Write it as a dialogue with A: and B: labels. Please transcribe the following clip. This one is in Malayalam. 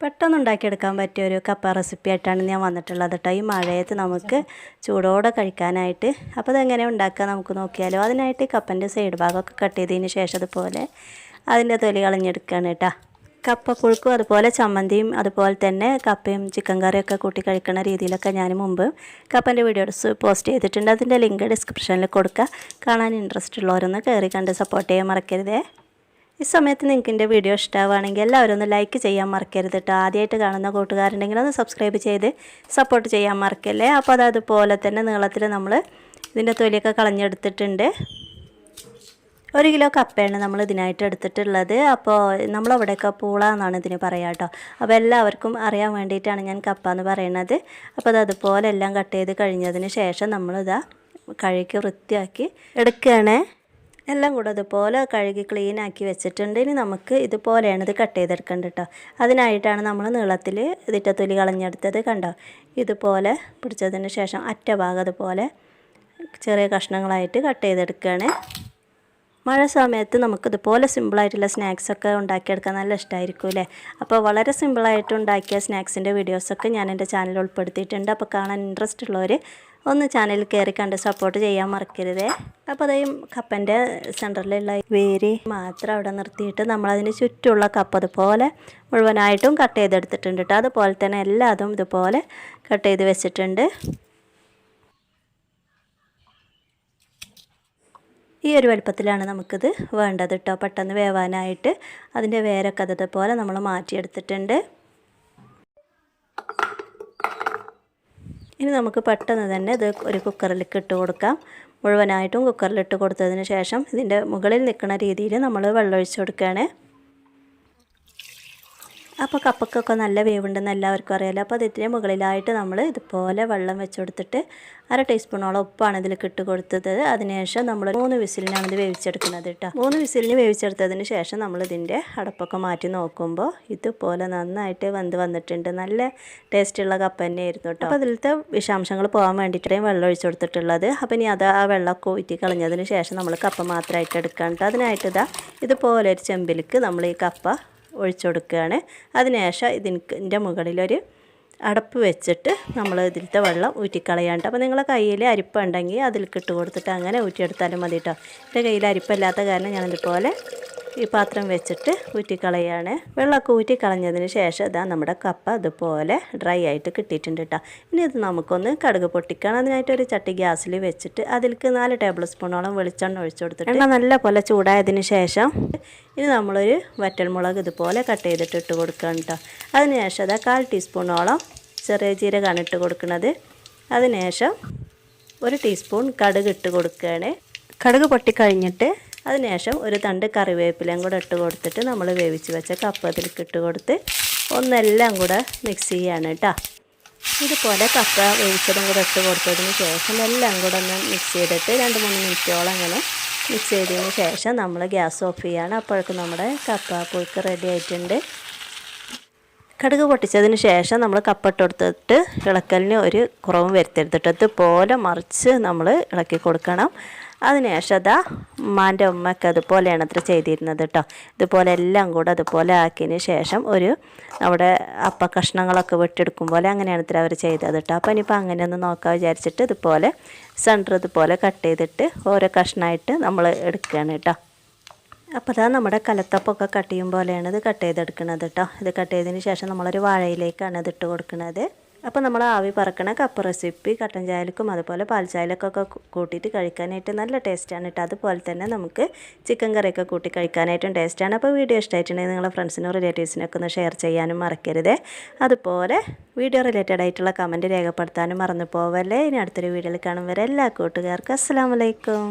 A: പെട്ടെന്ന് ഉണ്ടാക്കിയെടുക്കാൻ പറ്റിയ ഒരു കപ്പ റെസിപ്പി ആയിട്ടാണ് ഞാൻ വന്നിട്ടുള്ളത് കേട്ടോ ഈ മഴയത്ത് നമുക്ക് ചൂടോടെ കഴിക്കാനായിട്ട് അപ്പോൾ അതെങ്ങനെ ഉണ്ടാക്കുക നമുക്ക് നോക്കിയാലോ. അതിനായിട്ട് കപ്പന്റെ സൈഡ് ഭാഗമൊക്കെ കട്ട് ചെയ്തതിന് ശേഷം അതുപോലെ അതിന്റെ തൊലി കളഞ്ഞെടുക്കുകയാണ് കേട്ടോ കപ്പ പുഴുക്കും അതുപോലെ ചമ്മന്തിയും അതുപോലെ തന്നെ കപ്പയും ചിക്കൻ കറിയൊക്കെ കൂട്ടി കഴിക്കുന്ന രീതിയിലൊക്കെ ഞാൻ മുമ്പ് കപ്പന്റെ വീഡിയോസ് പോസ്റ്റ് ചെയ്തിട്ടുണ്ട്. അതിന്റെ ലിങ്ക് ഡിസ്ക്രിപ്ഷനിൽ കൊടുക്കുക കാണാൻ ഇൻട്രസ്റ്റ് ഉള്ളവരൊന്ന് കയറി കണ്ട് സപ്പോർട്ട് ചെയ്യാൻ മറക്കരുതേ. ഈ സമയത്ത് നിങ്ങൾക്ക് എന്റെ വീഡിയോ ഇഷ്ടമാവുകയാണെങ്കിൽ എല്ലാവരും ഒന്ന് ലൈക്ക് ചെയ്യാൻ മറക്കരുത് കേട്ടോ ആദ്യമായിട്ട് കാണുന്ന കൂട്ടുകാരുണ്ടെങ്കിൽ ഒന്ന് സബ്സ്ക്രൈബ് ചെയ്ത് സപ്പോർട്ട് ചെയ്യാൻ മറക്കല്ലേ? അപ്പോൾ അത് അതുപോലെ തന്നെ നീളത്തിൽ നമ്മൾ ഇതിന്റെ തൊലിയൊക്കെ കളഞ്ഞെടുത്തിട്ടുണ്ട്. ഒരു കിലോ കപ്പയാണ് നമ്മൾ ഇതിനായിട്ട് എടുത്തിട്ടുള്ളത്. അപ്പോൾ നമ്മളവിടെയൊക്കെ പൂള എന്നാണ് ഇതിന് പറയുക കേട്ടോ അപ്പോൾ എല്ലാവർക്കും അറിയാൻ വേണ്ടിയിട്ടാണ് ഞാൻ കപ്പ എന്ന് പറയുന്നത് അപ്പോൾ അത് അതുപോലെ എല്ലാം കട്ട് ചെയ്ത് കഴിഞ്ഞതിന് ശേഷം നമ്മളിതാ കഴുകി വൃത്തിയാക്കി എടുക്കുകയാണ്. എല്ലാം കൂടെ അതുപോലെ കഴുകി ക്ലീൻ ആക്കി വെച്ചിട്ടുണ്ട്. ഇനി നമുക്ക് ഇതുപോലെയാണ് ഇത് കട്ട് ചെയ്തെടുക്കേണ്ടത് കേട്ടോ അതിനായിട്ടാണ് നമ്മൾ നീളത്തിൽ ഇതിന്റെ തൊലി കളഞ്ഞെടുത്തത് കണ്ടോ? ഇതുപോലെ പിടിച്ചതിന് ശേഷം അറ്റ ഭാഗം അതുപോലെ ചെറിയ കഷ്ണങ്ങളായിട്ട് കട്ട് ചെയ്തെടുക്കുകയാണ് മഴ സമയത്ത് നമുക്കിതുപോലെ സിമ്പിളായിട്ടുള്ള സ്നാക്സൊക്കെ ഉണ്ടാക്കിയെടുക്കാൻ നല്ല ഇഷ്ടമായിരിക്കും അല്ലേ അപ്പോൾ വളരെ സിമ്പിളായിട്ട് ഉണ്ടാക്കിയ സ്നാക്സിന്റെ വീഡിയോസൊക്കെ ഞാൻ എന്റെ ചാനലിൽ ഉൾപ്പെടുത്തിയിട്ടുണ്ട്. അപ്പോൾ കാണാൻ ഇൻട്രസ്റ്റ് ഉള്ളവർ ഒന്ന് ചാനൽ കയറി കണ്ട് സപ്പോർട്ട് ചെയ്യാൻ മറക്കരുതേ. അപ്പോൾ അതേയും കപ്പന്റെ സെന്ററിലുള്ള വേര് മാത്രം അവിടെ നിർത്തിയിട്ട് നമ്മളതിന് ചുറ്റുമുള്ള കപ്പ് അതുപോലെ മുഴുവനായിട്ടും കട്ട് ചെയ്തെടുത്തിട്ടുണ്ട് കേട്ടോ അതുപോലെ തന്നെ എല്ലാതും ഇതുപോലെ കട്ട് ചെയ്ത് വെച്ചിട്ടുണ്ട്. ഈ ഒരു വലുപ്പത്തിലാണ് നമുക്കിത് വേണ്ടത് കേട്ടോ പെട്ടെന്ന് വേവാനായിട്ട് അതിന്റെ വേരൊക്കെ പോലെ നമ്മൾ മാറ്റിയെടുത്തിട്ടുണ്ട്. ഇനി നമുക്ക് പെട്ടെന്ന് തന്നെ ഇത് ഒരു കുക്കറിലേക്ക് ഇട്ട് കൊടുക്കാം. മുഴുവനായിട്ടും കുക്കറിലിട്ട് കൊടുത്തതിന് ശേഷം ഇതിന്റെ മുകളിൽ നിൽക്കുന്ന രീതിയിൽ നമ്മൾ വെള്ളമൊഴിച്ച് കൊടുക്കുകയാണ്. അപ്പോൾ കപ്പക്കൊക്കെ നല്ല വേവുണ്ടെന്ന് എല്ലാവർക്കും അറിയാലോ. അപ്പോൾ അതിന്റെ മുകളിലായിട്ട് നമ്മൾ ഇതുപോലെ വെള്ളം വെച്ച് കൊടുത്തിട്ട് അര ടീസ്പൂണോളം ഉപ്പാണ് ഇതിൽ ഇട്ട് കൊടുത്തത്. അതിനുശേഷം നമ്മൾ മൂന്ന് വിസിലിനാണ് ഇത് വേവിച്ചെടുക്കുന്നത് കേട്ടോ. മൂന്ന് വിസിലിന് വേവിച്ചെടുത്തതിന് ശേഷം നമ്മൾ ഇതിന്റെ അടപ്പൊക്കെ മാറ്റി നോക്കുമ്പോൾ ഇതുപോലെ നന്നായിട്ട് വെന്ത് വന്നിട്ടുണ്ട്. നല്ല ടേസ്റ്റുള്ള കപ്പ തന്നെയായിരുന്നു കേട്ടോ. അപ്പോൾ അതിലത്തെ വിഷാംശങ്ങൾ പോകാൻ വേണ്ടിയിട്ടാണ് വെള്ളം ഒഴിച്ചു കൊടുത്തിട്ടുള്ളത്. അപ്പോൾ ഇനി അത് ആ വെള്ളമൊക്കെ ഊറ്റി കളഞ്ഞതിന് ശേഷം നമ്മൾ കപ്പ മാത്രമായിട്ട് എടുക്കാം കേട്ടോ. അതിനായിട്ട് ഇതാ ഇതുപോലെ ഒരു ചെമ്പിലേക്ക് നമ്മൾ ഈ കപ്പ ഒഴിച്ചു കൊടുക്കുകയാണ് അതിനുശേഷം ഇതിന്റെ മുകളിലൊരു അടപ്പ് വെച്ചിട്ട് നമ്മൾ ഇതിലത്തെ വെള്ളം ഊറ്റിക്കളയാണ്ട് അപ്പോൾ നിങ്ങളെ കയ്യിൽ അരിപ്പ ഉണ്ടെങ്കിൽ അതിൽ ഇട്ട് കൊടുത്തിട്ട് അങ്ങനെ ഊറ്റിയെടുത്താലും മതി കേട്ടോ. എന്റെ കയ്യിൽ അരിപ്പല്ലാത്ത കാരണം ഞാനിതുപോലെ ഈ പാത്രം വെച്ചിട്ട് ഊറ്റിക്കളയാണ്. വെള്ളമൊക്കെ ഊറ്റിക്കളഞ്ഞതിന് ശേഷം ഇതാ നമ്മുടെ കപ്പ അതുപോലെ ഡ്രൈ ആയിട്ട് കിട്ടിയിട്ടുണ്ട് കേട്ടോ ഇനി ഇത് നമുക്കൊന്ന് കടുക് പൊട്ടിക്കണം. അതിനായിട്ട് ഒരു ചട്ടി ഗ്യാസിൽ വെച്ചിട്ട് അതിലേക്ക് നാല് ടേബിൾ സ്പൂണോളം വെളിച്ചെണ്ണ ഒഴിച്ചു കൊടുത്തിട്ട് എണ്ണ നല്ല പോലെ ചൂടായതിന് ശേഷം ഇനി നമ്മളൊരു വറ്റൽമുളക് ഇതുപോലെ കട്ട് ചെയ്തിട്ട് ഇട്ട് കൊടുക്കണം കേട്ടോ അതിന് ശേഷം അതാ കാൽ ടീസ്പൂണോളം ചെറിയ ജീരകമാണ് ഇട്ട് കൊടുക്കുന്നത്. അതിനുശേഷം ഒരു ടീസ്പൂൺ കടുക് ഇട്ട് കൊടുക്കുകയാണ്. കടുക് പൊട്ടിക്കഴിഞ്ഞിട്ട് അതിനുശേഷം ഒരു തണ്ട് കറിവേപ്പിലയും കൂടെ ഇട്ട് കൊടുത്തിട്ട് നമ്മൾ വേവിച്ച് വെച്ച കപ്പ് ഇട്ട് കൊടുത്ത് ഒന്നെല്ലാം കൂടെ മിക്സ് ചെയ്യാണ് കേട്ടോ ഇതുപോലെ കപ്പ വേവിച്ചതും കൂടെ ഇട്ട് കൊടുത്തതിന് ശേഷം എല്ലാം കൂടെ ഒന്ന് മിക്സ് ചെയ്തിട്ട് രണ്ട് മൂന്ന് മിനിറ്റോളം അങ്ങനെ മിക്സ് ചെയ്തതിന് ശേഷം നമ്മൾ ഗ്യാസ് ഓഫ് ചെയ്യാണ്. അപ്പോഴേക്കും നമ്മുടെ കപ്പ പുഴുക്ക് റെഡി ആയിട്ടുണ്ട്. കടുക് പൊട്ടിച്ചതിന് ശേഷം നമ്മൾ കപ്പിട്ട് കൊടുത്തിട്ട് ഇളക്കലിന് ഒരു കുറവും വരുത്തരുത് കേട്ടോ ഇതുപോലെ മറിച്ച് നമ്മൾ ഇളക്കി കൊടുക്കണം. അതിനുശേഷം അതാ ഉമ്മാന്റെ ഉമ്മയൊക്കെ അതുപോലെയാണ് അത്ര ചെയ്തിരുന്നത് കേട്ടോ ഇതുപോലെ എല്ലാം കൂടെ അതുപോലെ ആക്കിയതിന് ശേഷം ഒരു നമ്മുടെ അപ്പ കഷ്ണങ്ങളൊക്കെ വെട്ടിയെടുക്കും പോലെ അങ്ങനെയാണ് ഇത്ര അവർ ചെയ്തത് കേട്ടോ അപ്പോൾ ഇനിയിപ്പോൾ അങ്ങനെ ഒന്ന് നോക്കാൻ വിചാരിച്ചിട്ട് ഇതുപോലെ സെന്റർ ഇതുപോലെ കട്ട് ചെയ്തിട്ട് ഓരോ കഷ്ണമായിട്ട് നമ്മൾ എടുക്കുകയാണ് കേട്ടോ അപ്പോൾ അതാ നമ്മുടെ കലത്തപ്പൊക്കെ കട്ട് ചെയ്യും പോലെയാണ് ഇത് കട്ട് ചെയ്തെടുക്കുന്നത് കേട്ടോ ഇത് കട്ട് ചെയ്തതിന് ശേഷം നമ്മളൊരു വാഴയിലേക്കാണ് ഇത് ഇട്ട് കൊടുക്കുന്നത് അപ്പോൾ നമ്മൾ ആവി പറക്കണ കപ്പ് റെസിപ്പി കട്ടൻ ചായലക്കും അതുപോലെ പാൽ ചായലക്കൊക്കെ കൂട്ടിയിട്ട് കഴിക്കാനായിട്ട് നല്ല ടേസ്റ്റാണ് കേട്ടോ അതുപോലെ തന്നെ നമുക്ക് ചിക്കൻ കറിയൊക്കെ കൂട്ടി കഴിക്കാനായിട്ടും ടേസ്റ്റാണ് അപ്പോൾ വീഡിയോ ഇഷ്ടമായിട്ടുണ്ടെങ്കിൽ നിങ്ങളുടെ ഫ്രണ്ട്സിനും റിലേറ്റീവ്സിനൊക്കെ ഒന്ന് ഷെയർ ചെയ്യാനും മറക്കരുത്. അതുപോലെ വീഡിയോ റിലേറ്റഡ് ആയിട്ടുള്ള കമന്റ് രേഖപ്പെടുത്താനും മറന്നു പോവല്ലേ. ഇനി അടുത്തൊരു വീഡിയോയിൽ കാണും വരെ എല്ലാ കൂട്ടുകാർക്കും അസ്സാം വലൈക്കും